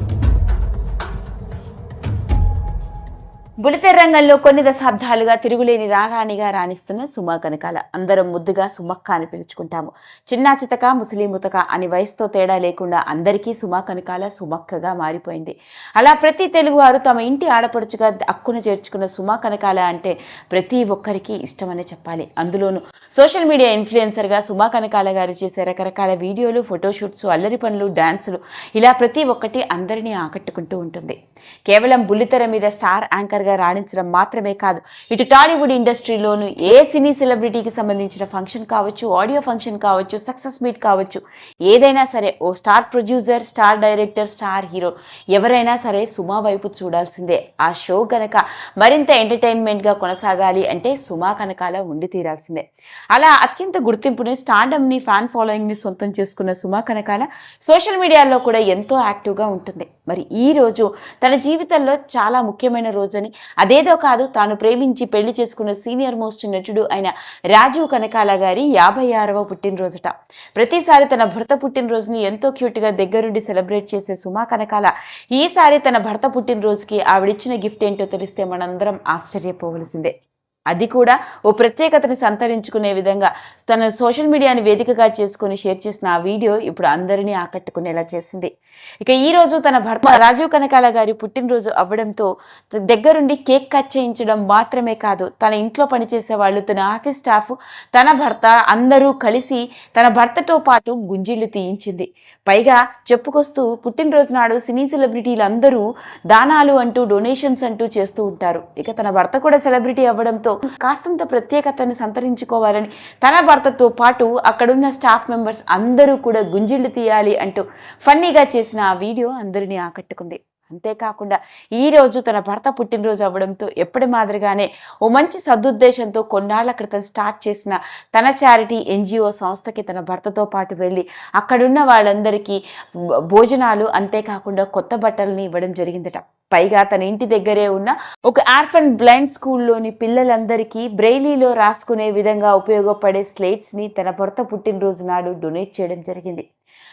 you బులితెర రంగంలో కొన్ని దశాబ్దాలుగా తిరుగులేని రారాణిగా రాణిస్తున్న సుమా కనకాల. అందరం ముద్దుగా సుమక్క అని పిలుచుకుంటాము. చిన్నా చితక ముసలిముతక అని వయసుతో తేడా లేకుండా అందరికీ సుమా కనకాల సుమక్కగా మారిపోయింది. అలా ప్రతి తెలుగువారు తమ ఇంటి ఆడపడుచుగా అక్కున చేర్చుకున్న సుమా కనకాల అంటే ప్రతి ఒక్కరికి ఇష్టమనే చెప్పాలి. అందులోనూ సోషల్ మీడియా ఇన్ఫ్లుయెన్సర్గా సుమా కనకాల గారు చేసే రకరకాల వీడియోలు ఫోటోషూట్స్ అల్లరి పనులు డ్యాన్సులు ఇలా ప్రతి ఒక్కటి అందరినీ ఆకట్టుకుంటూ ఉంటుంది. కేవలం బుల్లితెర మీద స్టార్ యాంకర్ యాంకర్గా రాణించడం మాత్రమే కాదు. ఇటు టాలీవుడ్ ఇండస్ట్రీలోను ఏ సినీ సెలబ్రిటీకి సంబంధించిన ఫంక్షన్ కావచ్చు ఆడియో ఫంక్షన్ కావచ్చు సక్సెస్ మీట్ కావచ్చు ఏదైనా సరే ఓ star producer star director star hero ఎవరైనా సరే సుమా వైపు చూడాల్సిందే. ఆ షో గనక మరింత ఎంటర్టైన్మెంట్గా కొనసాగాలి అంటే సుమా కనకాల ఉండి తీరాల్సిందే. అలా అత్యంత గుర్తింపుని స్టాండమ్ని ఫ్యాన్ ఫాలోయింగ్ని సొంతం చేసుకున్న సుమా కనకాల సోషల్ మీడియాలో కూడా ఎంతో యాక్టివ్గా ఉంటుంది. మరి ఈ రోజు తన జీవితంలో చాలా ముఖ్యమైన రోజని అదేదో కాదు తాను ప్రేమించి పెళ్ళి చేసుకున్న సీనియర్ మోస్ట్ నటుడు అయిన రాజీవ్ కనకాల గారి యాభై ఆరవ పుట్టినరోజుట. ప్రతిసారి తన భర్త పుట్టినరోజుని ఎంతో క్యూట్గా దగ్గరుండి సెలబ్రేట్ చేసే సుమా కనకాల ఈసారి తన భర్త పుట్టినరోజుకి ఆవిడిచ్చిన గిఫ్ట్ ఏంటో తెలిస్తే మనందరం ఆశ్చర్యపోవలసిందే. అది కూడా ఓ ప్రత్యేకతని సంతరించుకునే విధంగా తన సోషల్ మీడియాని వేదికగా చేసుకుని షేర్ చేసిన ఆ వీడియో ఇప్పుడు అందరినీ ఆకట్టుకునేలా చేసింది. ఇక ఈరోజు తన భర్త రాజీవ్ కనకాల గారి పుట్టినరోజు అవ్వడంతో దగ్గరుండి కేక్ కట్ చేయించడం మాత్రమే కాదు తన ఇంట్లో పనిచేసే వాళ్ళు తన ఆఫీస్ స్టాఫ్ తన భర్త అందరూ కలిసి తన భర్తతో పాటు గుంజిళ్ళు తీయించింది. పైగా చెప్పుకొస్తూ పుట్టినరోజు నాడు సినీ సెలబ్రిటీలు అందరూ దానాలు అంటూ డొనేషన్స్ అంటూ చేస్తూ ఉంటారు. ఇక తన భర్త కూడా సెలబ్రిటీ అవ్వడంతో కాస్తంత ప్రత్యేకతను సంతరించుకోవాలని తన భర్తతో పాటు అక్కడున్న స్టాఫ్ మెంబర్స్ అందరూ కూడా గుంజిళ్ళు తీయాలి అంటూ ఫన్నీగా చేసిన ఆ వీడియో అందరినీ ఆకట్టుకుంది. అంతేకాకుండా ఈ రోజు తన భర్త పుట్టినరోజు అవ్వడంతో ఎప్పటి మాదిరిగానే ఓ మంచి సదుద్దేశంతో కొన్నాళ్ళ క్రితం స్టార్ట్ చేసిన తన చారిటీ ఎన్జిఓ సంస్థకి తన భర్తతో పాటు వెళ్ళి అక్కడున్న వాళ్ళందరికీ భోజనాలు అంతేకాకుండా కొత్త బట్టలని ఇవ్వడం జరిగిందట. పైగా తన ఇంటి దగ్గరే ఉన్న ఒక ఆర్ఫన్ బ్లైండ్ స్కూల్లోని పిల్లలందరికీ బ్రెయిలీలో రాసుకునే విధంగా ఉపయోగపడే స్లేట్స్ని తన భర్త పుట్టినరోజు నాడు డొనేట్ చేయడం జరిగింది.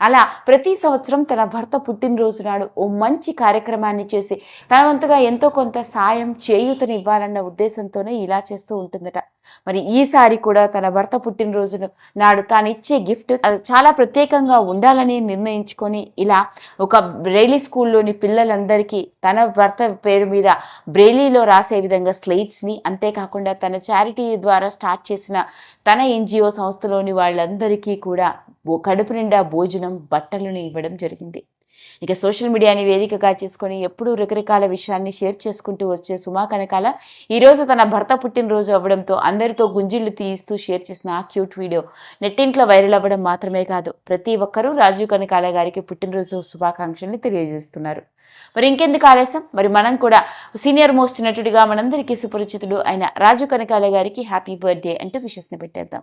అలా ప్రతి సంవత్సరం తన భర్త పుట్టినరోజు నాడు ఓ మంచి కార్యక్రమాన్ని చేసి తన వంతుగా ఎంతో కొంత సాయం చేయూతని ఇవ్వాలన్న ఉద్దేశంతోనే ఇలా చేస్తూ ఉంటుందట. మరి ఈసారి కూడా తన భర్త పుట్టినరోజు నాడు తాను ఇచ్చే గిఫ్ట్ అది చాలా ప్రత్యేకంగా ఉండాలని నిర్ణయించుకొని ఇలా ఒక బ్రెయిలీ స్కూల్లోని పిల్లలందరికీ తన భర్త పేరు మీద బ్రెయిలీలో రాసే విధంగా స్లైట్స్ని అంతేకాకుండా తన చారిటీ ద్వారా స్టార్ట్ చేసిన తన ఎన్జిఓ సంస్థలోని వాళ్ళందరికీ కూడా ఓ కడుపు నిండా భోజనం బట్టలను ఇవ్వడం జరిగింది. ఇక సోషల్ మీడియాని వేదికగా చేసుకొని ఎప్పుడూ రకరకాల విషయాన్ని షేర్ చేసుకుంటూ వచ్చే సుమా కనకాల ఈరోజు తన భర్త పుట్టినరోజు అవ్వడంతో అందరితో గుంజిళ్ళు తీయిస్తూ షేర్ చేసిన ఆ క్యూట్ వీడియో నెట్టింట్లో వైరల్ అవ్వడం మాత్రమే కాదు ప్రతి ఒక్కరూ రాజీవ్ కనకాల గారికి పుట్టినరోజు శుభాకాంక్షల్ని తెలియజేస్తున్నారు. మరి ఇంకెందుకు ఆలస్యం? మరి మనం కూడా సీనియర్ మోస్ట్ నటుడిగా మనందరికీ సుపరిచితుడు అయిన రాజు కనకాల గారికి హ్యాపీ బర్త్డే అంటూ విషస్ని పెట్టేద్దాం.